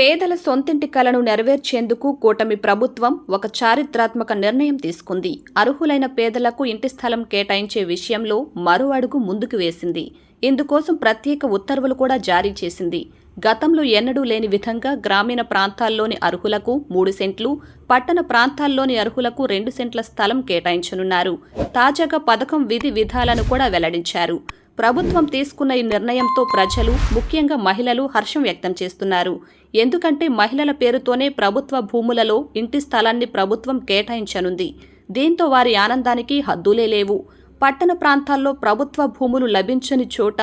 పేదల సొంతింటి కలను నెరవేర్చేందుకు కూటమి ప్రభుత్వం ఒక చారిత్రాత్మక నిర్ణయం తీసుకుంది. అర్హులైన పేదలకు ఇంటి స్థలం కేటాయించే విషయంలో మరో అడుగు ముందుకు వేసింది. ఇందుకోసం ప్రత్యేక ఉత్తర్వులు కూడా జారీ చేసింది. గతంలో ఎన్నడూ లేని విధంగా గ్రామీణ ప్రాంతాల్లోని అర్హులకు మూడు సెంట్లు పట్టణ ప్రాంతాల్లోని అర్హులకు రెండు సెంట్ల స్థలం కేటాయించనున్నారు. తాజాగా పథకం విధి విధాలను కూడా వెల్లడించారు. ప్రభుత్వం తీసుకున్న ఈ నిర్ణయంతో ప్రజలు ముఖ్యంగా మహిళలు హర్షం వ్యక్తం చేస్తున్నారు. ఎందుకంటే మహిళల పేరుతోనే ప్రభుత్వ భూములలో ఇంటి స్థలాన్ని ప్రభుత్వం కేటాయించనుంది. దీంతో వారి ఆనందానికి హద్దులే లేవు. పట్టణ ప్రాంతాల్లో ప్రభుత్వ భూములు లభించని చోట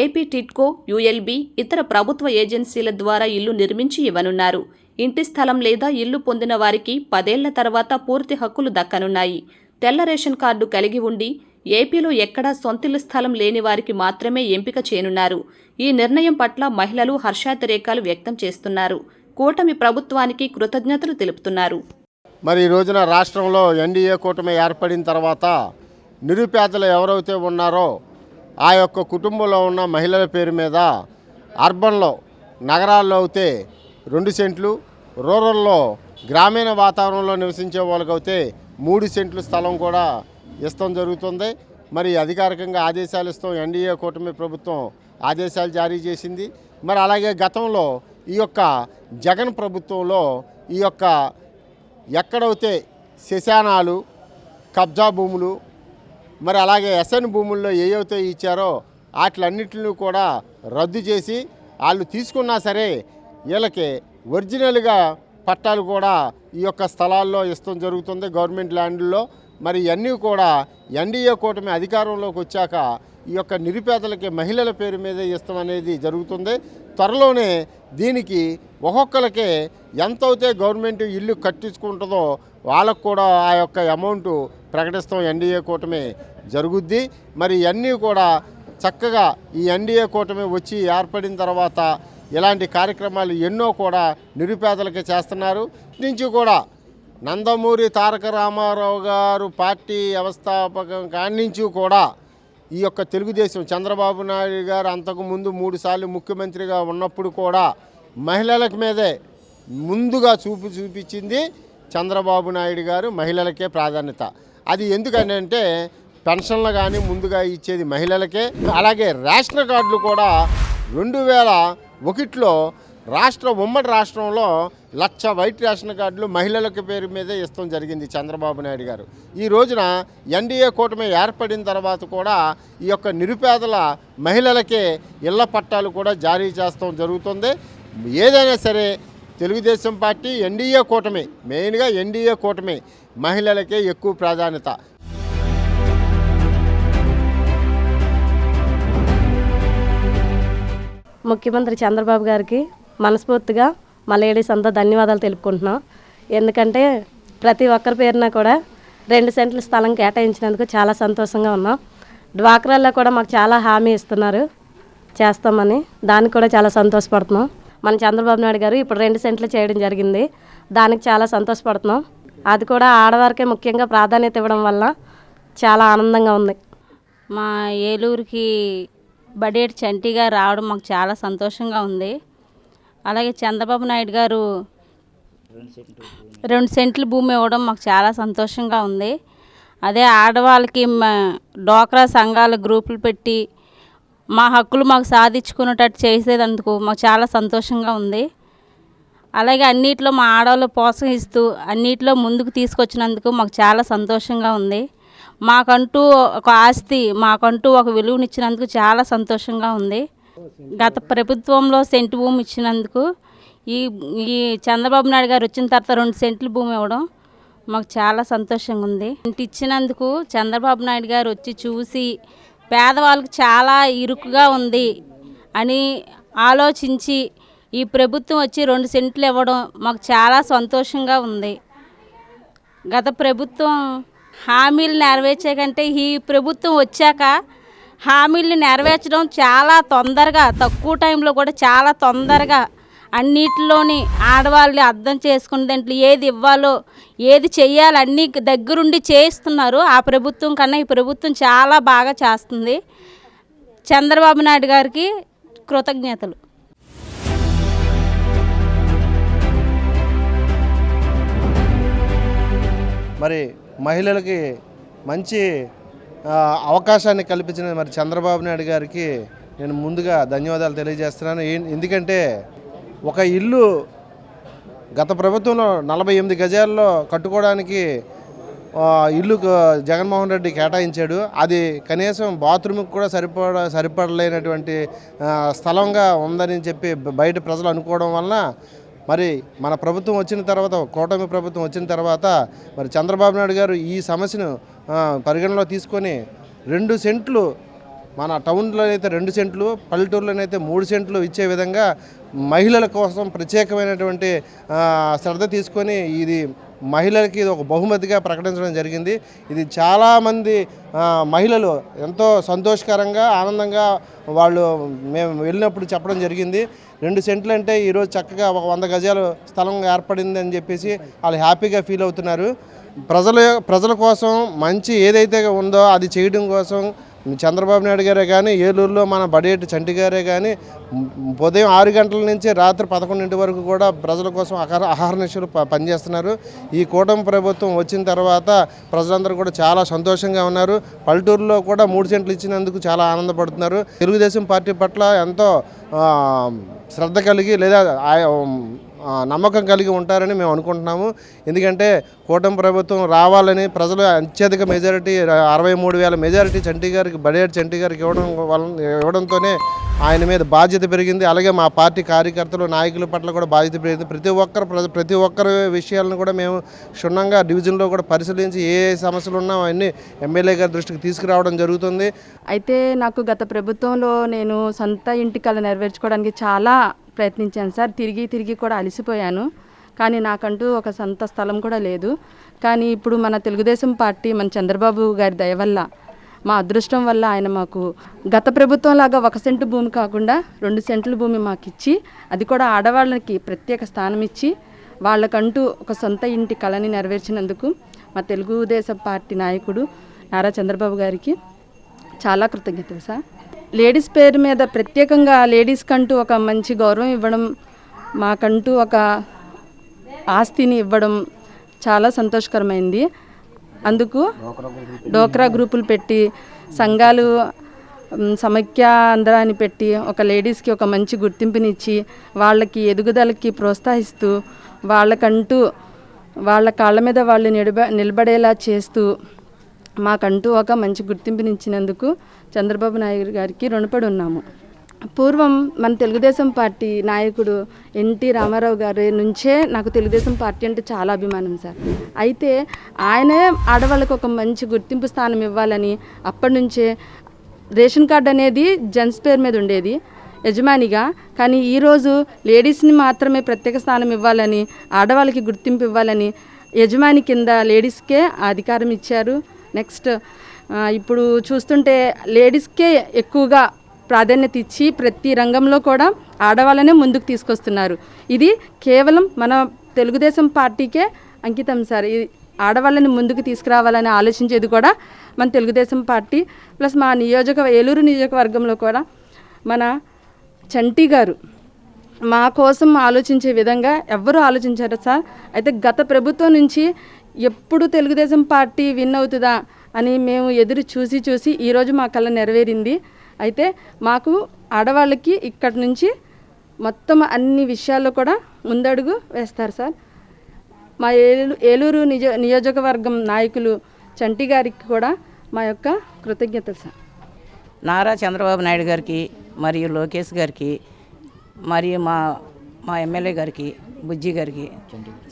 ఏపీ టిట్కో యుఎల్బి ఇతర ప్రభుత్వ ఏజెన్సీల ద్వారా ఇల్లు నిర్మించి ఇవ్వనున్నారు. ఇంటి స్థలం లేదా ఇల్లు పొందిన వారికి పదేళ్ళ తర్వాత పూర్తి హక్కులు దక్కనున్నాయి. తెల్ల రేషన్ కార్డు కలిగి ఉండి ఏపీలో ఎక్కడా సొంతిల్లు స్థలం లేని వారికి మాత్రమే ఎంపిక చేయనున్నారు. ఈ నిర్ణయం పట్ల మహిళలు హర్షాతిరేకాలు వ్యక్తం చేస్తున్నారు. కూటమి ప్రభుత్వానికి కృతజ్ఞతలు తెలుపుతున్నారు. మరి ఈ రోజున రాష్ట్రంలో ఎన్డీఏ కూటమి ఏర్పడిన తర్వాత నిరుపేదలు ఎవరైతే ఉన్నారో ఆ యొక్క కుటుంబంలో ఉన్న మహిళల పేరు మీద అర్బన్లో నగరాల్లో అయితే రెండు సెంట్లు రూరల్లో గ్రామీణ వాతావరణంలో నివసించే వాళ్ళకైతే మూడు సెంట్లు స్థలం కూడా ఇస్తాం జరుగుతుంది. మరి అధికారికంగా ఆదేశాలు ఇస్తాం. ఎన్డీఏ కూటమి ప్రభుత్వం ఆదేశాలు జారీ చేసింది. మరి అలాగే గతంలో ఈ యొక్క జగన్ ప్రభుత్వంలో ఈ యొక్క ఎక్కడైతే శశానాలు కబ్జా భూములు మరి అలాగే ఎస్ఎన్ భూముల్లో ఏవైతే ఇచ్చారో వాటిలన్నింటిని కూడా రద్దు చేసి వాళ్ళు తీసుకున్నా సరే వీళ్ళకి ఒరిజినల్గా పట్టాలు కూడా ఈ యొక్క స్థలాల్లో ఇష్టం జరుగుతుంది గవర్నమెంట్ ల్యాండ్లో. మరి ఇవన్నీ కూడా ఎన్డీఏ కూటమి అధికారంలోకి వచ్చాక ఈ యొక్క నిరుపేదలకి మహిళల పేరు మీద ఇష్టం అనేది జరుగుతుంది. త్వరలోనే దీనికి ఒక్కొక్కరికే ఎంత గవర్నమెంట్ ఇల్లు కట్టించుకుంటుందో వాళ్ళకు కూడా ఆ యొక్క అమౌంట్ ప్రకటిస్తాం ఎన్డీఏ కూటమి జరుగుద్ది. మరి ఇవన్నీ కూడా చక్కగా ఈ ఎన్డీఏ కూటమి వచ్చి ఏర్పడిన తర్వాత ఇలాంటి కార్యక్రమాలు ఎన్నో కూడా నిరుపేదలకి చేస్తున్నారు. నుంచి కూడా నందమూరి తారక రామారావు గారు పార్టీ వ్యవస్థాపకం కాడి నుంచి కూడా ఈ యొక్క తెలుగుదేశం చంద్రబాబు నాయుడు గారు అంతకుముందు మూడుసార్లు ముఖ్యమంత్రిగా ఉన్నప్పుడు కూడా మహిళల మీదే ముందుగా చూపు చూపించింది చంద్రబాబు నాయుడు గారు మహిళలకే ప్రాధాన్యత. అది ఎందుకని అంటే పెన్షన్లు కానీ ముందుగా ఇచ్చేది మహిళలకే. అలాగే రేషన్ కార్డులు కూడా రెండు వేల ఒకటిలో రాష్ట్ర ఉమ్మడి రాష్ట్రంలో లక్ష వైట్ రేషన్ కార్డులు మహిళలకు పేరు మీదే ఇస్తాం జరిగింది చంద్రబాబు నాయుడు గారు. ఈ రోజున ఎన్డీఏ కూటమి ఏర్పడిన తర్వాత కూడా ఈ యొక్క నిరుపేదల మహిళలకే ఇళ్ళ పట్టాలు కూడా జారీ చేస్తాం జరుగుతుంది. ఏదైనా సరే తెలుగుదేశం పార్టీ ఎన్డీఏ కూటమి మెయిన్గా ఎన్డీఏ కూటమి మహిళలకే ఎక్కువ ప్రాధాన్యత. ముఖ్యమంత్రి చంద్రబాబు గారికి మనస్ఫూర్తిగా మా లేడీస్ అంతా ధన్యవాదాలు తెలుపుకుంటున్నాం. ఎందుకంటే ప్రతి ఒక్కరి పేరున కూడా రెండు సెంట్ల స్థలం కేటాయించినందుకు చాలా సంతోషంగా ఉన్నాం. డ్వాక్రాల్లో కూడా మాకు చాలా హామీ ఇస్తున్నారు. చేస్తామని దానికి కూడా చాలా సంతోషపడుతున్నాం. మన చంద్రబాబు నాయుడు గారు ఇప్పుడు రెండు సెంట్లు చేయడం జరిగింది. దానికి చాలా సంతోషపడుతున్నాం. అది కూడా ఆడవారికే ముఖ్యంగా ప్రాధాన్యత ఇవ్వడం వల్ల చాలా ఆనందంగా ఉంది. మా ఏలూరుకి బడేటి చంటిగా రావడం మాకు చాలా సంతోషంగా ఉంది. అలాగే చంద్రబాబు నాయుడు గారు రెండు సెంట్ల భూమి. ఇవ్వడం మాకు చాలా సంతోషంగా ఉంది. అదే ఆడవాళ్ళకి డోక్రా సంఘాల గ్రూపులు పెట్టి మా హక్కులు మాకు సాధించుకునేటట్టు చేసేదందుకు మాకు చాలా సంతోషంగా ఉంది. అలాగే అన్నిట్లో మా ఆడవాళ్ళు ప్రోత్సహిస్తూ అన్నిట్లో ముందుకు తీసుకొచ్చినందుకు మాకు చాలా సంతోషంగా ఉంది. మాకంటూ ఒక ఆస్తి మాకంటూ ఒక విలువనిచ్చినందుకు చాలా సంతోషంగా ఉంది. గత ప్రభుత్వంలో సెంటు భూమి ఇచ్చినందుకు ఈ ఈ చంద్రబాబు నాయుడు గారు వచ్చిన తర్వాత రెండు సెంట్లు భూమి ఇవ్వడం మాకు చాలా సంతోషంగా ఉంది. ఇంటి ఇచ్చినందుకు చంద్రబాబు నాయుడు గారు వచ్చి చూసి పేదవాళ్ళకి చాలా ఇరుకుగా ఉంది అని ఆలోచించి ఈ ప్రభుత్వం వచ్చి రెండు సెంట్లు ఇవ్వడం మాకు చాలా సంతోషంగా ఉంది. గత ప్రభుత్వం హామీలు నెరవేర్చే కంటే ఈ ప్రభుత్వం వచ్చాక హామీల్ని నెరవేర్చడం చాలా తొందరగా తక్కువ టైంలో కూడా చాలా తొందరగా. అన్నిటిలోని ఆడవాళ్ళని అర్థం చేసుకునే దాంట్లో ఏది ఇవ్వాలో ఏది చేయాలో అన్నీ దగ్గరుండి చేయిస్తున్నారు. ఆ ప్రభుత్వం కన్నా ఈ ప్రభుత్వం చాలా బాగా చేస్తుంది. చంద్రబాబు నాయుడు గారికి కృతజ్ఞతలు. మరి మహిళలకి మంచి అవకాశాన్ని కల్పించిన మరి చంద్రబాబు నాయుడు గారికి నేను ముందుగా ధన్యవాదాలు తెలియజేస్తున్నాను. ఎందుకంటే ఒక ఇల్లు గత ప్రభుత్వంలో నలభై ఎనిమిది గజాల్లో కట్టుకోవడానికి ఇల్లు జగన్మోహన్ రెడ్డి కేటాయించాడు. అది కనీసం బాత్రూమ్కి కూడా సరిపడ సరిపడలేనటువంటి స్థలంగా ఉందని చెప్పి బయట ప్రజలు అనుకోవడం వలన మరి మన ప్రభుత్వం వచ్చిన తర్వాత కూటమి ప్రభుత్వం వచ్చిన తర్వాత మరి చంద్రబాబు నాయుడు గారు ఈ సమస్యను పరిగణలో తీసుకొని రెండు సెంట్లు మన టౌన్లోనైతే రెండు సెంట్లు పల్లెటూరులోనైతే మూడు సెంట్లు ఇచ్చే విధంగా మహిళల కోసం ప్రత్యేకమైనటువంటి శ్రద్ధ తీసుకొని ఇది మహిళలకి ఇది ఒక బహుమతిగా ప్రకటించడం జరిగింది. ఇది చాలామంది మహిళలు ఎంతో సంతోషకరంగా ఆనందంగా వాళ్ళు మేము వెళ్ళినప్పుడు చెప్పడం జరిగింది. రెండు సెంట్లు అంటే ఈరోజు చక్కగా ఒక వంద గజాలు స్థలం ఏర్పడింది అని చెప్పేసి వాళ్ళు హ్యాపీగా ఫీల్ అవుతున్నారు. ప్రజల ప్రజల కోసం మంచి ఏదైతే ఉందో అది చేయడం కోసం చంద్రబాబు నాయుడు గారే కానీ ఏలూరులో మన బడేటి చంటి గారే కానీ ఉదయం ఆరు గంటల నుంచి రాత్రి పదకొండింటి వరకు కూడా ప్రజల కోసం అహర అహర్నిశలు ప- పనిచేస్తున్నారు. ఈ కూటమి ప్రభుత్వం వచ్చిన తర్వాత ప్రజలందరూ కూడా చాలా సంతోషంగా ఉన్నారు. పల్లెటూరులో కూడా మూడు సెంట్లు ఇచ్చినందుకు చాలా ఆనందపడుతున్నారు. తెలుగుదేశం పార్టీ పట్ల ఎంతో శ్రద్ధ కలిగి లేదా ఆ, నమ్మకం కలిగి ఉంటారని మేము అనుకుంటున్నాము. ఎందుకంటే కూటమి ప్రభుత్వం రావాలని ప్రజలు అత్యధిక మెజారిటీ అరవై మూడు వేల మెజారిటీ చంటి గారికి బడేడ్ చంటి గారికి ఇవ్వడం వలన ఇవ్వడంతోనే ఆయన మీద బాధ్యత పెరిగింది. అలాగే మా పార్టీ కార్యకర్తలు నాయకుల పట్ల కూడా బాధ్యత పెరిగింది. ప్రతి ఒక్కరు ప్రతి ఒక్కరి విషయాలను కూడా మేము క్షుణ్ణంగా డివిజన్లో కూడా పరిశీలించి ఏ ఏ సమస్యలు ఉన్నా అవన్నీ ఎమ్మెల్యే గారి దృష్టికి తీసుకురావడం జరుగుతుంది. అయితే నాకు గత ప్రభుత్వంలో నేను సొంత ఇంటి కళ నెరవేర్చుకోవడానికి చాలా ప్రయత్నించాను సార్. తిరిగి తిరిగి కూడా అలసిపోయాను. కానీ నాకంటూ ఒక సొంత స్థలం కూడా లేదు. కానీ ఇప్పుడు మన తెలుగుదేశం పార్టీ మన చంద్రబాబు గారి దయ వల్ల మా అదృష్టం వల్ల ఆయన మాకు గత ప్రభుత్వం లాగా ఒక సెంటు భూమి కాకుండా రెండు సెంట్ల భూమి మాకు ఇచ్చి అది కూడా ఆడవాళ్ళకి ప్రత్యేక స్థానం ఇచ్చి వాళ్ళకంటూ ఒక సొంత ఇంటి కళని నెరవేర్చినందుకు మా తెలుగుదేశం పార్టీ నాయకుడు నారా చంద్రబాబు గారికి చాలా కృతజ్ఞతలు సార్. లేడీస్ పేరు మీద ప్రత్యేకంగా లేడీస్కంటూ ఒక మంచి గౌరవం ఇవ్వడం మాకంటూ ఒక ఆస్తిని ఇవ్వడం చాలా సంతోషకరమైంది. అందుకు డోక్రా గ్రూపులు పెట్టి సంఘాలు మ్, సమైక్య అందరాన్ని పెట్టి ఒక లేడీస్కి ఒక మంచి గుర్తింపునిచ్చి వాళ్ళకి ఎదుగుదలకి ప్రోత్సహిస్తూ వాళ్ళకంటూ వాళ్ళ కాళ్ళ మీద వాళ్ళు నిలబ నిలబడేలా చేస్తూ మాకంటూ ఒక మంచి గుర్తింపునిచ్చినందుకు చంద్రబాబు నాయుడు గారికి రుణపడి ఉన్నాము పూర్వం మన తెలుగుదేశం పార్టీ నాయకుడు ఎన్టీ రామారావు గారి నుంచే నాకు తెలుగుదేశం పార్టీ అంటే చాలా అభిమానం సార్. అయితే ఆయనే ఆడవాళ్ళకు ఒక మంచి గుర్తింపు స్థానం ఇవ్వాలని అప్పటి నుంచే రేషన్ కార్డు అనేది జెంట్స్ పేరు మీద ఉండేది యజమానిగా. కానీ ఈరోజు లేడీస్ని మాత్రమే ప్రత్యేక స్థానం ఇవ్వాలని ఆడవాళ్ళకి గుర్తింపు ఇవ్వాలని యజమాని కింద లేడీస్కే అధికారం ఇచ్చారు. నెక్స్ట్ ఇప్పుడు చూస్తుంటే లేడీస్కే ఎక్కువగా ప్రాధాన్యత ఇచ్చి ప్రతి రంగంలో కూడా ఆడవాళ్ళనే ముందుకు తీసుకొస్తున్నారు. ఇది కేవలం మన తెలుగుదేశం పార్టీకే అంకితం సార్. ఇది ఆడవాళ్ళని ముందుకు తీసుకురావాలని ఆలోచించేది కూడా మన తెలుగుదేశం పార్టీ ప్లస్ మా నియోజక ఏలూరు నియోజకవర్గంలో కూడా మన చంటి గారు మా కోసం ఆలోచించే విధంగా ఎవ్వరూ ఆలోచించారు సార్. అయితే గత ప్రభుత్వం నుంచి ఎప్పుడు తెలుగుదేశం పార్టీ విన్ అవుతుందా అని మేము ఎదురు చూసి చూసి ఈరోజు మా కళ నెరవేరింది. అయితే మాకు ఆడవాళ్ళకి ఇక్కడి నుంచి మొత్తం అన్ని విషయాల్లో కూడా ముందడుగు వేస్తారు సార్. మా ఏలూరు ఏలూరు నిజ నియోజకవర్గం నాయకులు చంటి గారికి కూడా మా యొక్క కృతజ్ఞతలు సార్. నారా చంద్రబాబు నాయుడు గారికి మరియు లోకేష్ గారికి మరియు మా మా ఎమ్మెల్యే గారికి బుజ్జి గారికి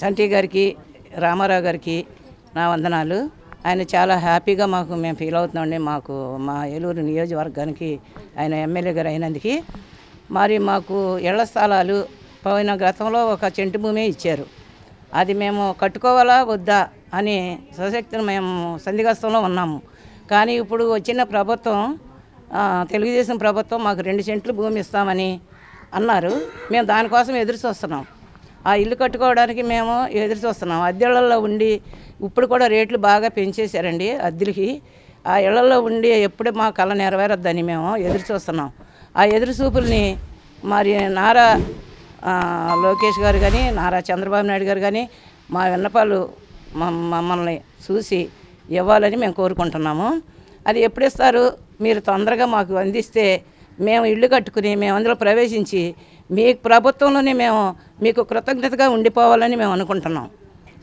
చంటి గారికి రామారావు గారికి నా వందనాలు. ఆయన చాలా హ్యాపీగా మాకు మేము ఫీల్ అవుతున్నామండి. మాకు మా ఏలూరు నియోజకవర్గానికి ఆయన ఎమ్మెల్యే గారు అయినందుకు. మరి మాకు ఇళ్ళ స్థలాలు పోయిన గతంలో ఒక చెంటు భూమి ఇచ్చారు. అది మేము కట్టుకోవాలా వద్దా అని సశక్తిని మేము సందిగస్తంలో ఉన్నాము. కానీ ఇప్పుడు వచ్చిన ప్రభుత్వం తెలుగుదేశం ప్రభుత్వం మాకు రెండు సెంట్లు భూమి ఇస్తామని అన్నారు. మేము దానికోసం ఎదురు చూస్తున్నాం. ఆ ఇల్లు కట్టుకోవడానికి మేము ఎదురు చూస్తున్నాం. అద్దెళ్ళల్లో ఉండి ఇప్పుడు కూడా రేట్లు బాగా పెంచేశారండి అద్దెలకి. ఆ ఇళ్ళలో ఉండి ఎప్పుడు మా కళ నెరవేరొద్దని మేము ఎదురు చూస్తున్నాం. ఆ ఎదురు చూపుల్ని మరి నారా లోకేష్ గారు కానీ నారా చంద్రబాబు నాయుడు గారు కానీ మా విన్నపాలు మమ్మల్ని చూసి ఇవ్వాలని మేము కోరుకుంటున్నాము. అది ఎప్పుడు ఇస్తారు? మీరు తొందరగా మాకు అందిస్తే మేము ఇల్లు కట్టుకుని మేము అందులో ప్రవేశించి మీ ప్రభుత్వంలోనే మేము మీకు కృతజ్ఞతగా ఉండిపోవాలని మేము అనుకుంటున్నాం.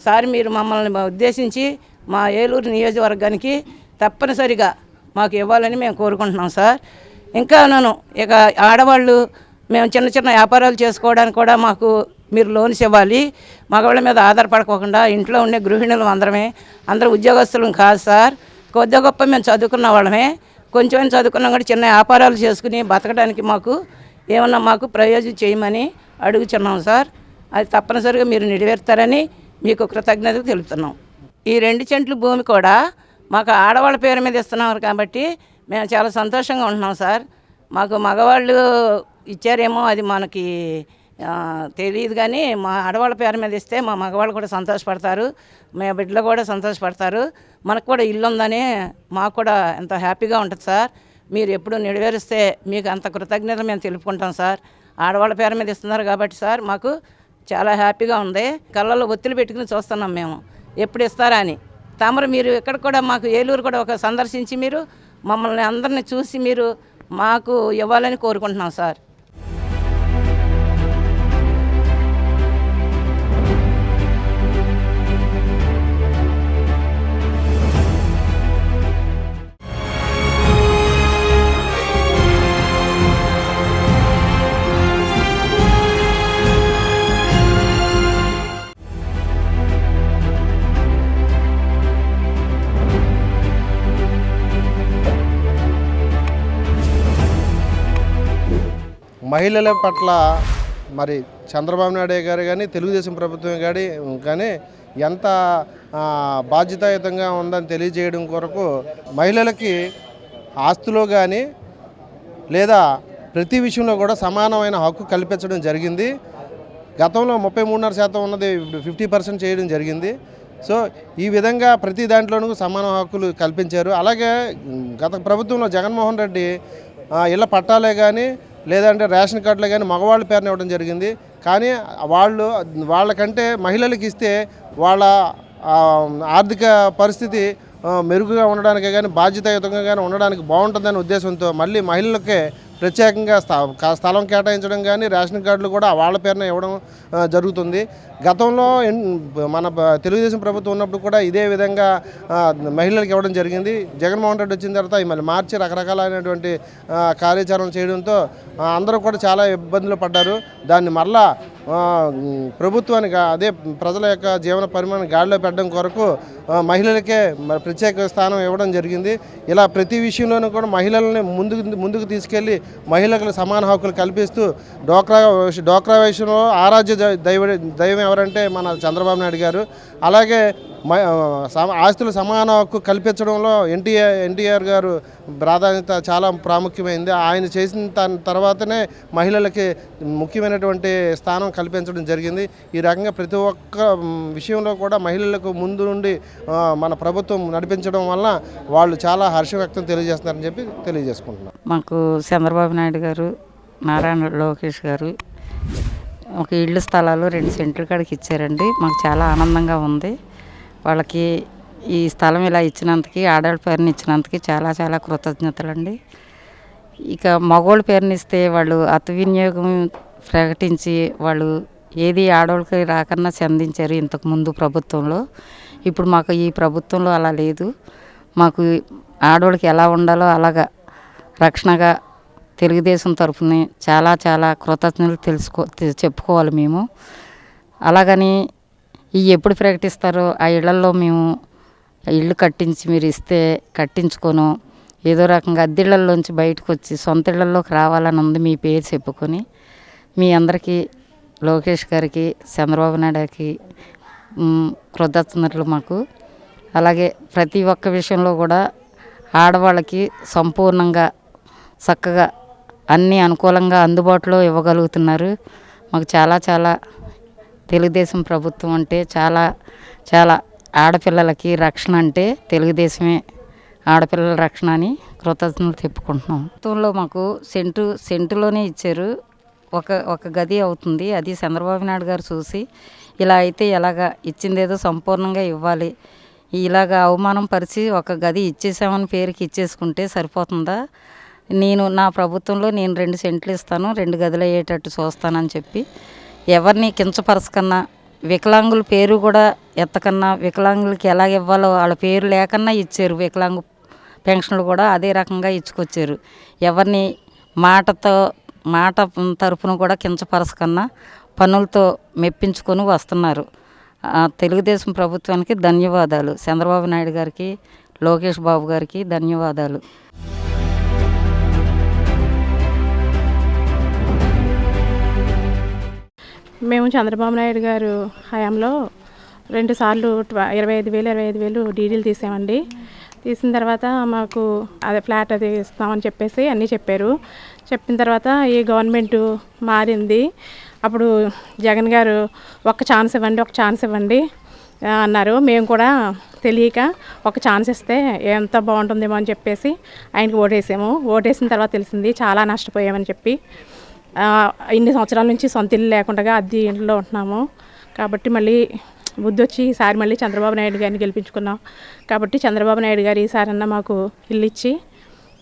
సార్ మీరు మమ్మల్ని ఉద్దేశించి మా ఏలూరు నియోజకవర్గానికి తప్పనిసరిగా మాకు ఇవ్వాలని మేము కోరుకుంటున్నాం సార్. ఇంకా నేను ఇక ఆడవాళ్ళు మేము చిన్న చిన్న వ్యాపారాలు చేసుకోవడానికి కూడా మాకు మీరు లోన్స్ ఇవ్వాలి. మగవాళ్ళ మీద ఆధారపడకోకుండా ఇంట్లో ఉండే గృహిణులు అందరమే అందరూ ఉద్యోగస్తులం కాదు సార్. కొద్ది గొప్ప మేము చదువుకున్న వాళ్ళమే. కొంచెం చదువుకున్నాం కూడా చిన్న వ్యాపారాలు చేసుకుని బతకడానికి మాకు ఏమన్నా మాకు ప్రయోజనం చేయమని అడుగుచున్నాం సార్. అది తప్పనిసరిగా మీరు నెరవేరుతారని మీకు కృతజ్ఞత తెలుపుతున్నాం. ఈ రెండు చెంట్లు భూమి కూడా మాకు ఆడవాళ్ళ పేరు మీద ఇస్తున్నారు కాబట్టి మేము చాలా సంతోషంగా ఉంటున్నాం సార్. మాకు మగవాళ్ళు ఇచ్చారేమో అది మనకి తెలియదు కానీ మా ఆడవాళ్ళ పేరు మీద ఇస్తే మా మగవాళ్ళు కూడా సంతోషపడతారు మా బిడ్డలు కూడా సంతోషపడతారు. మనకు కూడా ఇల్లు ఉందని మాకు కూడా ఎంతో హ్యాపీగా ఉంటుంది సార్. మీరు ఎప్పుడు నెరవేరిస్తే మీకు అంత కృతజ్ఞత మేము తెలుపుకుంటాం సార్. ఆడవాళ్ళ పేరు మీద ఇస్తున్నారు కాబట్టి సార్ మాకు చాలా హ్యాపీగా ఉంది. కళ్ళల్లో ఒత్తిడి పెట్టుకుని చూస్తున్నాం మేము. ఎప్పుడు ఇస్తారా అని. తమరు మీరు ఇక్కడ కూడా మాకు ఏలూరు కూడా ఒక సందర్శించి మీరు మమ్మల్ని అందరిని చూసి మీరు మాకు ఇవ్వాలని కోరుకుంటున్నాం సార్. మహిళల పట్ల మరి చంద్రబాబు నాయుడు గారు కానీ తెలుగుదేశం ప్రభుత్వం కానీ కానీ ఎంత బాధ్యతాయుతంగా ఉందని తెలియజేయడం కొరకు మహిళలకి ఆస్తులో కానీ లేదా ప్రతి విషయంలో కూడా సమానమైన హక్కు కల్పించడం జరిగింది. గతంలో ముప్పై మూడున్నర శాతం ఉన్నది ఇప్పుడు ఫిఫ్టీ పర్సెంట్ చేయడం జరిగింది. సో ఈ విధంగా ప్రతి దాంట్లోనూ సమాన హక్కులు కల్పించారు. అలాగే గత ప్రభుత్వంలో జగన్మోహన్ రెడ్డి ఇళ్ళ పట్టాలే కానీ లేదంటే రేషన్ కార్డులో కానీ మగవాళ్ళ పేరున ఇవ్వడం జరిగింది. కానీ వాళ్ళు వాళ్ళకంటే మహిళలకు ఇస్తే వాళ్ళ ఆర్థిక పరిస్థితి మెరుగుగా ఉండడానికి కానీ బాధ్యతాయుతంగా కానీ ఉండడానికి బాగుంటుందనే ఉద్దేశంతో మళ్ళీ మహిళలకే ప్రత్యేకంగా స్థలం కేటాయించడం కానీ రేషన్ కార్డులు కూడా వాళ్ళ పేరున ఇవ్వడం జరుగుతుంది. గతంలో మన తెలుగుదేశం ప్రభుత్వం ఉన్నప్పుడు కూడా ఇదే విధంగా మహిళలకు ఇవ్వడం జరిగింది. జగన్మోహన్ రెడ్డి వచ్చిన తర్వాత మళ్ళీ మార్చి రకరకాలైనటువంటి కార్యాచరణ చేయడంతో అందరూ కూడా చాలా ఇబ్బందులు పడ్డారు. దాన్ని మరలా ప్రభుత్వానికి అదే ప్రజల యొక్క జీవన పరిమాణం గాడిలో పెట్టడం కొరకు మహిళలకే ప్రత్యేక స్థానం ఇవ్వడం జరిగింది. ఇలా ప్రతి విషయంలోనూ కూడా మహిళల్ని ముందుకు ముందుకు తీసుకెళ్ళి మహిళలకు సమాన హక్కులు కల్పిస్తూ డోక్రా డోక్రా విషయంలో ఆరాధ్య దైవ దైవం ఎవరంటే మన చంద్రబాబు నాయుడు గారు. అలాగే ఆస్తుల సమాన హక్కు కల్పించడంలో ఎన్టీఆర్ ఎన్టీఆర్ గారు ప్రాధాన్యత చాలా ప్రాముఖ్యమైంది. ఆయన చేసిన తన తర్వాతనే మహిళలకి ముఖ్యమైనటువంటి స్థానం కల్పించడం జరిగింది. ఈ రకంగా ప్రతి ఒక్క విషయంలో కూడా మహిళలకు ముందు నుండి మన ప్రభుత్వం నడిపించడం వల్ల వాళ్ళు చాలా హర్ష వ్యక్తం తెలియజేస్తున్నారని చెప్పి తెలియజేసుకుంటున్నాం. మాకు చంద్రబాబు నాయుడు గారు నారాయణ లోకేష్ గారు ఒక ఇళ్ళు స్థలాలు రెండు సెంట్లు కాడికి ఇచ్చారండి. మాకు చాలా ఆనందంగా ఉంది. వాళ్ళకి ఈ స్థలం ఇలా ఇచ్చినందుకు ఆడవాళ్ళ పేరుని ఇచ్చినందుకు చాలా చాలా కృతజ్ఞతలండి. ఇక మగవాళ్ళ పేరుని ఇస్తే వాళ్ళు అతి వినియోగం ప్రకటించి వాళ్ళు ఏది ఆడవాళ్ళకి రాకన్నా చెందించారు ఇంతకు ముందు ప్రభుత్వంలో. ఇప్పుడు మాకు ఈ ప్రభుత్వంలో అలా లేదు. మాకు ఆడవాళ్ళకి ఎలా ఉండాలో అలాగా రక్షణగా తెలుగుదేశం తరఫున చాలా చాలా కృతజ్ఞతలు తెలుసుకో తె- చెప్పుకోవాలి మేము. అలాగని ఈ ఎప్పుడు ప్రకటిస్తారో ఆ ఇళ్ళలో మేము ఆ ఇల్లు కట్టించి మీరు ఇస్తే కట్టించుకోను. ఏదో రకంగా అద్దెళ్ళల్లోంచి బయటకు వచ్చి సొంత ఇళ్ళలోకి రావాలని ఉంది మీ పేరు చెప్పుకొని మీ అందరికీ లోకేష్ గారికి చంద్రబాబు నాయుడుకి కృతజ్ఞతలు మాకు. అలాగే ప్రతి ఒక్క విషయంలో కూడా ఆడవాళ్ళకి సంపూర్ణంగా చక్కగా అన్నీ అనుకూలంగా అందుబాటులో ఇవ్వగలుగుతున్నారు. మాకు చాలా చాలా తెలుగుదేశం ప్రభుత్వం అంటే చాలా చాలా ఆడపిల్లలకి రక్షణ అంటే తెలుగుదేశమే. ఆడపిల్లల రక్షణ అని కృతజ్ఞతలు చెప్పుకుంటున్నాం. ప్రభుత్వంలో మాకు సెంటు సెంటులోనే ఇచ్చారు. ఒక ఒక గది అవుతుంది. అది చంద్రబాబు నాయుడు గారు చూసి ఇలా అయితే ఎలాగా ఇచ్చిందేదో సంపూర్ణంగా ఇవ్వాలి. ఇలాగ అవమానం పరిచి ఒక గది ఇచ్చేసామని పేరుకి ఇచ్చేసుకుంటే సరిపోతుందా? నేను నా ప్రభుత్వంలో నేను రెండు సెంట్లు ఇస్తాను రెండు గదులు అయ్యేటట్టు చూస్తానని చెప్పి ఎవరిని కించపరచకన్నా వికలాంగుల పేరు కూడా ఎత్తకన్నా వికలాంగులకి ఎలా ఇవ్వాలో వాళ్ళ పేరు లేకన్నా ఇచ్చారు. వికలాంగు పెన్షన్లు కూడా అదే రకంగా ఇచ్చుకొచ్చారు. ఎవరిని మాటతో మాట తరపున కూడా కించపరచకన్నా పనులతో మెప్పించుకొని వస్తున్నారు. తెలుగుదేశం ప్రభుత్వానికి ధన్యవాదాలు. చంద్రబాబు నాయుడు గారికి లోకేష్ బాబు గారికి ధన్యవాదాలు. మేము చంద్రబాబు నాయుడు గారు హయాంలో రెండుసార్లు ఇరవై ఐదు వేలు ఇరవై ఐదు వేలు డీడీలు తీసామండి. తీసిన తర్వాత మాకు అదే ఫ్లాట్ అది ఇస్తామని చెప్పేసి అన్నీ చెప్పారు. చెప్పిన తర్వాత ఈ గవర్నమెంట్ మారింది. అప్పుడు జగన్ గారు ఒక ఛాన్స్ ఇవ్వండి ఒక ఛాన్స్ ఇవ్వండి అన్నారు. మేము కూడా తెలియక ఒక ఛాన్స్ ఇస్తే ఎంత బాగుంటుందేమో అని చెప్పేసి ఆయనకి ఓటేసాము. ఓటేసిన తర్వాత తెలిసింది చాలా నష్టపోయామని చెప్పి. ఇన్ని సంవత్సరాల నుంచి సొంత ఇల్లు లేకుండా అద్దె ఇంట్లో ఉంటున్నాము. కాబట్టి మళ్ళీ బుద్ధి వచ్చి ఈసారి మళ్ళీ చంద్రబాబు నాయుడు గారిని గెలిపించుకున్నాం. కాబట్టి చంద్రబాబు నాయుడు గారు ఈసారన్నా మాకు ఇల్లు ఇచ్చి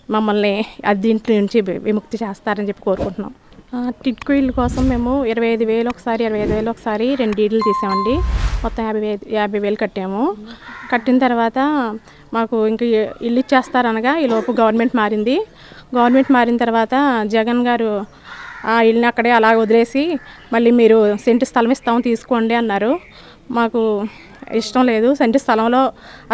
మమ్మల్ని అద్దె ఇంటి నుంచి విముక్తి చేస్తారని చెప్పి కోరుకుంటున్నాం. ఆ, టిట్కో ఇల్లు కోసం మేము ఇరవై ఐదు వేలు ఒకసారి ఇరవై ఐదు వేలు ఒకసారి రెండు ఇళ్ళు తీసామండి. మొత్తం యాభై వేలు యాభై వేలు కట్టాము. కట్టిన తర్వాత మాకు ఇంక ఇల్లు ఇచ్చేస్తారనగా ఈలోపు గవర్నమెంట్ మారింది. గవర్నమెంట్ మారిన తర్వాత జగన్ గారు ఆ ఇల్లుని అక్కడే అలా వదిలేసి మళ్ళీ మీరు సెంటు స్థలం ఇస్తాము తీసుకోండి అన్నారు. మాకు ఇష్టం లేదు. సెంటు స్థలంలో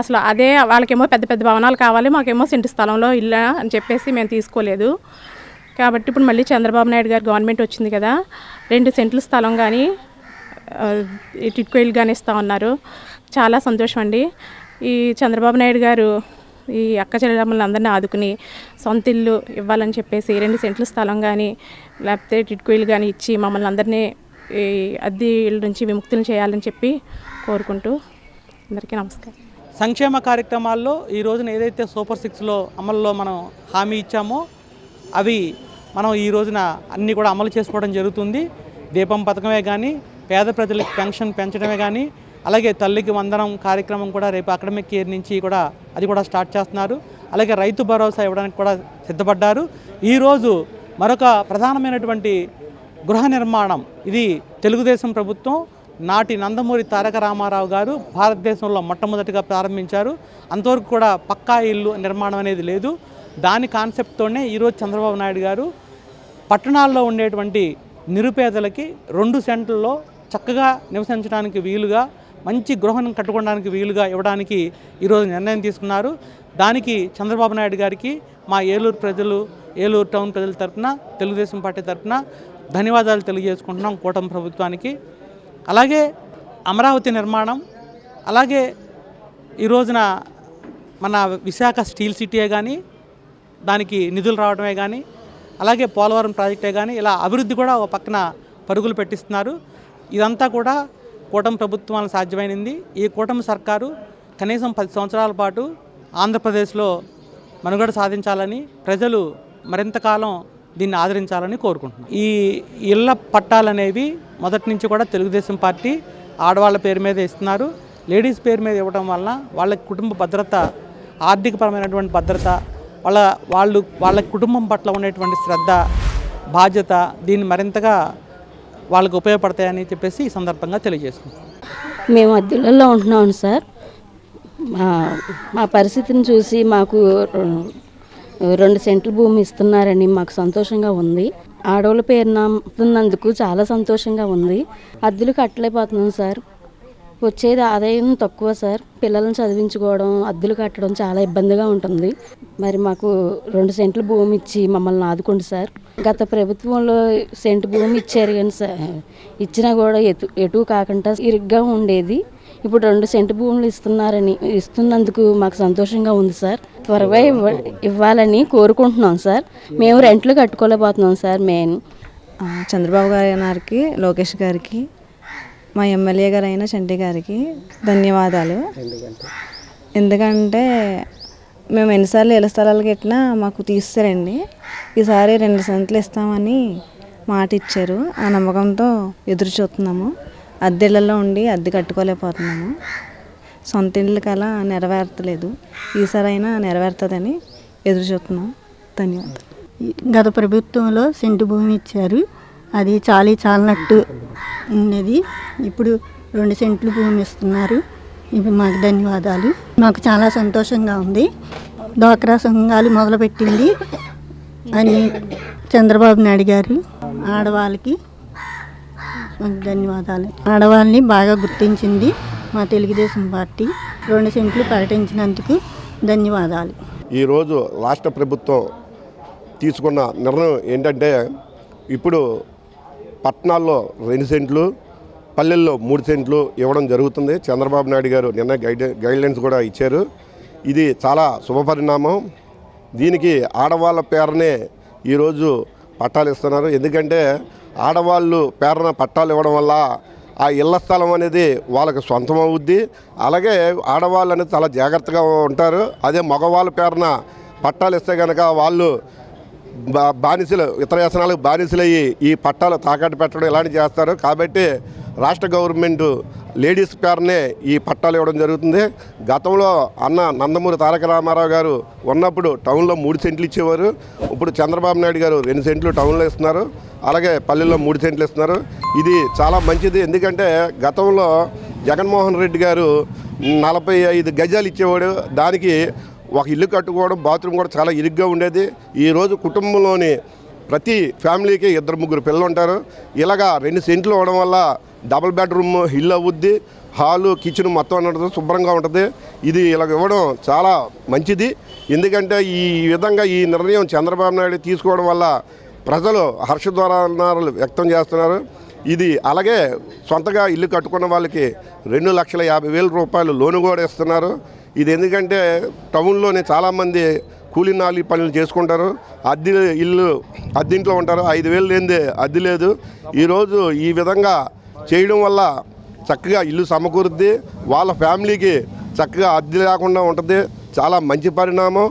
అసలు అదే వాళ్ళకేమో పెద్ద పెద్ద భవనాలు కావాలి మాకేమో సెంటు స్థలంలో ఇల్లు అని చెప్పేసి మేము తీసుకోలేదు. కాబట్టి ఇప్పుడు మళ్ళీ చంద్రబాబు నాయుడు గారు గవర్నమెంట్ వచ్చింది కదా రెండు సెంట్ల స్థలం కానీ టిట్కో ఇల్లు కానీ ఇస్తా ఉన్నారు చాలా సంతోషం అండి. ఈ చంద్రబాబు నాయుడు గారు ఈ అక్క చెల్లెమ్మల్ని అందరినీ ఆదుకుని సొంత ఇల్లు ఇవ్వాలని చెప్పేసి రెండు సెంట్ల స్థలం కానీ లేకపోతే టిట్కో కానీ ఇచ్చి మమ్మల్ని అందరినీ ఈ అద్దె ఇళ్ళ నుంచి విముక్తులు చేయాలని చెప్పి కోరుకుంటూ అందరికీ నమస్కారం. సంక్షేమ కార్యక్రమాల్లో ఈ రోజున ఏదైతే సూపర్ సిక్స్లో అమల్లో మనం హామీ ఇచ్చామో అవి మనం ఈ రోజున అన్నీ కూడా అమలు చేసుకోవడం జరుగుతుంది. దీపం పథకమే కానీ పేద ప్రజలకు పెన్షన్ పెంచడమే కానీ అలాగే తల్లికి వందనం కార్యక్రమం కూడా రేపు అకాడమిక్ ఇయర్ నుంచి కూడా అది కూడా స్టార్ట్ చేస్తున్నారు. అలాగే రైతు భరోసా ఇవ్వడానికి కూడా సిద్ధపడ్డారు. ఈరోజు మరొక ప్రధానమైనటువంటి గృహ నిర్మాణం. ఇది తెలుగుదేశం ప్రభుత్వం నాటి నందమూరి తారక రామారావు గారు భారతదేశంలో మొట్టమొదటిగా ప్రారంభించారు. అంతవరకు కూడా పక్కా ఇల్లు నిర్మాణం అనేది లేదు. దాని కాన్సెప్ట్తోనే ఈరోజు చంద్రబాబు నాయుడు గారు పట్టణాల్లో ఉండేటువంటి నిరుపేదలకి రెండు సెంట్లలో చక్కగా నివసించడానికి వీలుగా మంచి గృహం కట్టుకోవడానికి వీలుగా ఇవ్వడానికి ఈరోజు నిర్ణయం తీసుకున్నారు. దానికి చంద్రబాబు నాయుడు గారికి మా ఏలూరు ప్రజలు ఏలూరు టౌన్ ప్రజల తరపున తెలుగుదేశం పార్టీ తరఫున ధన్యవాదాలు తెలియజేసుకుంటున్నాం కూటమి ప్రభుత్వానికి. అలాగే అమరావతి నిర్మాణం అలాగే ఈ రోజున మన విశాఖ స్టీల్ సిటీయే కానీ దానికి నిధులు రావడమే కానీ అలాగే పోలవరం ప్రాజెక్టే కానీ ఇలా అభివృద్ధి కూడా ఒక పక్కన పరుగులు పెట్టిస్తున్నారు. ఇదంతా కూడా కూటమి ప్రభుత్వం సాధ్యమైనది సాధ్యమైంది. ఈ కూటమి సర్కారు కనీసం పది సంవత్సరాల పాటు ఆంధ్రప్రదేశ్లో మనుగడ సాధించాలని ప్రజలు మరింత కాలం దీన్ని ఆదరించాలని కోరుకుంటున్నాం. ఈ ఇళ్ళ పట్టాలనేవి మొదటి నుంచి కూడా తెలుగుదేశం పార్టీ ఆడవాళ్ళ పేరు మీద ఇస్తున్నారు. లేడీస్ పేరు మీద ఇవ్వడం వలన వాళ్ళ కుటుంబ భద్రత ఆర్థికపరమైనటువంటి భద్రత వాళ్ళ వాళ్ళు వాళ్ళ కుటుంబం పట్ల ఉండేటువంటి శ్రద్ధ బాధ్యత దీన్ని మరింతగా వాళ్ళకు ఉపయోగపడతాయని చెప్పేసి ఈ సందర్భంగా తెలియజేసుకుంటాం మేము అద్దెలలో ఉంటున్నాం సార్. మా మా పరిస్థితిని చూసి మాకు రెండు సెంట్ల భూమి ఇస్తున్నారని మాకు సంతోషంగా ఉంది. ఆడవాళ్ళ పేరున ఇస్తున్నందుకు చాలా సంతోషంగా ఉంది. అద్దెలు కట్టలేకపోతున్నాం సార్. వచ్చేది ఆదాయం తక్కువ సార్. పిల్లల్ని చదివించుకోవడం అద్దెలు కట్టడం చాలా ఇబ్బందిగా ఉంటుంది. మరి మాకు రెండు సెంట్ల భూమి ఇచ్చి మమ్మల్ని ఆదుకోండి సార్. గత ప్రభుత్వంలో సెంటు భూమి ఇచ్చారు కానీ సార్ ఇచ్చినా కూడా ఎటు ఎటు కాకుండా ఇరుగ్గా ఉండేది. ఇప్పుడు రెండు సెంటు భూములు ఇస్తున్నారని ఇస్తున్నందుకు మాకు సంతోషంగా ఉంది సార్. త్వరగా ఇవ్వ ఇవ్వాలని కోరుకుంటున్నాం సార్. మేము రెంట్లు కట్టుకోలేకపోతున్నాం సార్ మెయిన్. చంద్రబాబు గారి గారికి లోకేష్ గారికి మా ఎమ్మెల్యే గారు అయిన చంటి గారికి ధన్యవాదాలు. ఎందుకంటే? మేము ఎన్నిసార్లు ఇళ్ళ స్థలాలు కట్టినా మాకు తీస్తారండి. ఈసారి రెండు సెంట్లు ఇస్తామని మాట ఇచ్చారు. ఆ నమ్మకంతో ఎదురు చూస్తున్నాము. అద్దెళ్ళలో ఉండి అద్దె కట్టుకోలేకపోతున్నాము. సొంత ఇల్లు కల నెరవేర్తలేదు ఈసారైనా నెరవేరుతుందని ఎదురు చూస్తున్నాం. ధన్యవాదాలు. గత ప్రభుత్వంలో సెంటు భూమి ఇచ్చారు. అది చాలీ చాలనట్టు ఉన్నది. ఇప్పుడు రెండు సెంట్లు భూమి ఇస్తున్నారు. ఇవి మాకు ధన్యవాదాలు. మాకు చాలా సంతోషంగా ఉంది. డ్వాక్రా సంఘాలు మొదలుపెట్టింది అని చంద్రబాబు నాయుడు గారు. ఆడవాళ్ళకి ధన్యవాదాలు. ఆడవాళ్ళని బాగా గుర్తించింది మా తెలుగుదేశం పార్టీ. రెండు సెంట్లు ప్రకటించినందుకు ధన్యవాదాలు. ఈరోజు రాష్ట్ర ప్రభుత్వం తీసుకున్న నిర్ణయం ఏంటంటే ఇప్పుడు పట్టణాల్లో రెండు సెంట్లు పల్లెల్లో మూడు సెంట్లు ఇవ్వడం జరుగుతుంది. చంద్రబాబు నాయుడు గారు నిన్న గైడ్ గైడ్లైన్స్ కూడా ఇచ్చారు. ఇది చాలా శుభపరిణామం దీనికి ఆడవాళ్ళ పేరనే ఈరోజు పట్టాలు ఇస్తున్నారు. ఎందుకంటే ఆడవాళ్ళు పేరున పట్టాలు ఇవ్వడం వల్ల ఆ ఇళ్ళ స్థలం అనేది వాళ్ళకి సొంతం అవుద్ది. అలాగే ఆడవాళ్ళు అనేది చాలా జాగ్రత్తగా ఉంటారు. అదే మగవాళ్ళ పేరున పట్టాలు ఇస్తే కనుక వాళ్ళు బానిసలు ఇతర వ్యసనాలకు బానిసలయ్యి ఈ పట్టాలు తాకట్టు పెట్టడం ఇలాంటివి చేస్తారు. కాబట్టి రాష్ట్ర గవర్నమెంట్ లేడీస్ పేరునే ఈ పట్టాలు ఇవ్వడం జరుగుతుంది. గతంలో అన్న నందమూరి తారక రామారావు గారు ఉన్నప్పుడు టౌన్లో మూడు సెంట్లు ఇచ్చేవారు. ఇప్పుడు చంద్రబాబు నాయుడు గారు రెండు సెంట్లు టౌన్లో ఇస్తున్నారు. అలాగే పల్లెల్లో మూడు సెంట్లు ఇస్తున్నారు. ఇది చాలా మంచిది. ఎందుకంటే గతంలో జగన్మోహన్ రెడ్డి గారు నలభై ఐదు గజాలు ఇచ్చేవాడు. దానికి ఒక ఇల్లు కట్టుకోవడం బాత్రూమ్ కూడా చాలా ఇరుగ్గా ఉండేది. ఈరోజు కుటుంబంలోని ప్రతి ఫ్యామిలీకి ఇద్దరు ముగ్గురు పిల్లలు ఉంటారు. ఇలాగా రెండు సెంట్లు అవడం వల్ల డబుల్ బెడ్రూమ్ ఇల్లు అవుద్ది. హాలు కిచెన్ మొత్తం ఉంటుంది శుభ్రంగా ఉంటుంది. ఇది ఇలాగ ఇవ్వడం చాలా మంచిది. ఎందుకంటే ఈ విధంగా ఈ నిర్ణయం చంద్రబాబు నాయుడు తీసుకోవడం వల్ల ప్రజలు హర్షద్వారాలు వ్యక్తం చేస్తున్నారు. ఇది అలాగే సొంతగా ఇల్లు కట్టుకున్న వాళ్ళకి రెండు లక్షల యాభై వేల రూపాయలు లోను కూడా ఇస్తున్నారు. ఇది ఎందుకంటే టౌన్లోనే చాలామంది కూలీ నాలి పనులు చేసుకుంటారు. అద్దె ఇల్లు అద్దెంట్లో ఉంటారు. ఐదు వేలు లేనిదే అద్దె లేదు. ఈరోజు ఈ విధంగా చేయడం వల్ల చక్కగా ఇల్లు సమకూరుద్ది. వాళ్ళ ఫ్యామిలీకి చక్కగా అద్దె లేకుండా ఉంటుంది. చాలా మంచి పరిణామం.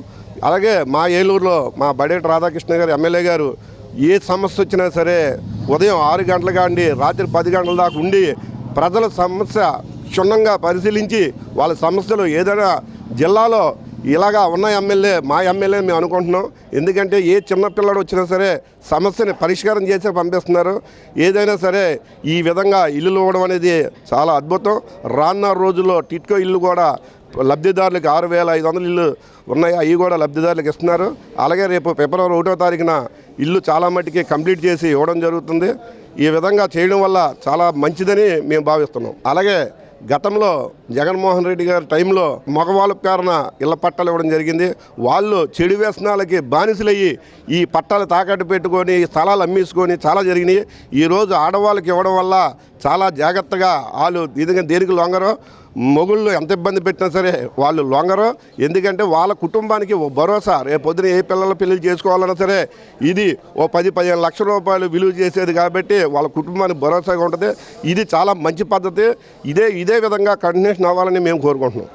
అలాగే మా ఏలూరులో మా బడేటి రాధాకృష్ణ గారు ఎమ్మెల్యే గారు ఏ సమస్య వచ్చినా సరే ఉదయం ఆరు గంటల కాండి రాత్రి పది గంటల దాకా ఉండి ప్రజల సమస్య క్షుణ్ణంగా పరిశీలించి వాళ్ళ సమస్యలు ఏదైనా జిల్లాలో ఇలాగా ఉన్న ఎమ్మెల్యే మా ఎమ్మెల్యే మేము అనుకుంటున్నాం. ఎందుకంటే ఏ చిన్నపిల్లడు వచ్చినా సరే సమస్యని పరిష్కారం చేసే పంపిస్తున్నారు. ఏదైనా సరే ఈ విధంగా ఇల్లులు ఇవ్వడం అనేది చాలా అద్భుతం. రానున్న రోజుల్లో టిట్కో ఇల్లు కూడా లబ్ధిదారులకు ఆరు వేల ఐదు వందల ఇల్లు ఉన్నాయి? అవి కూడా లబ్ధిదారులకు ఇస్తున్నారు. అలాగే రేపు ఫిబ్రవరి ఒకటో తారీఖున ఇల్లు చాలా మట్టికి కంప్లీట్ చేసి ఇవ్వడం జరుగుతుంది. ఈ విధంగా చేయడం వల్ల చాలా మంచిదని మేము భావిస్తున్నాం. అలాగే గతంలో జగన్మోహన్ రెడ్డి గారి టైంలో మగవాళ్ళ కారణ ఇళ్ళ పట్టాలు ఇవ్వడం జరిగింది. వాళ్ళు చెడు వ్యసనాలకి బానిసలయ్యి ఈ పట్టాలు తాకట్టు పెట్టుకొని ఈ స్థలాలు అమ్మేసుకొని చాలా జరిగినాయి. ఈరోజు ఆడవాళ్ళకి ఇవ్వడం వల్ల చాలా జాగ్రత్తగా వాళ్ళు దీనికి దేనికి లొంగరు? మొగుళ్ళు ఎంత ఇబ్బంది పెట్టినా సరే వాళ్ళు లొంగరు. ఎందుకంటే వాళ్ళ కుటుంబానికి ఓ భరోసా. రేపు పొద్దున ఏ పిల్లల పెళ్ళి చేసుకోవాలన్నా సరే ఇది ఓ పది పదిహేను లక్షల రూపాయలు విలువ చేసేది కాబట్టి వాళ్ళ కుటుంబానికి భరోసాగా ఉంటుంది. ఇది చాలా మంచి పద్ధతి. ఇదే ఇదే విధంగా కంటిన్యూషన్ అవ్వాలని మేము కోరుకుంటున్నాం.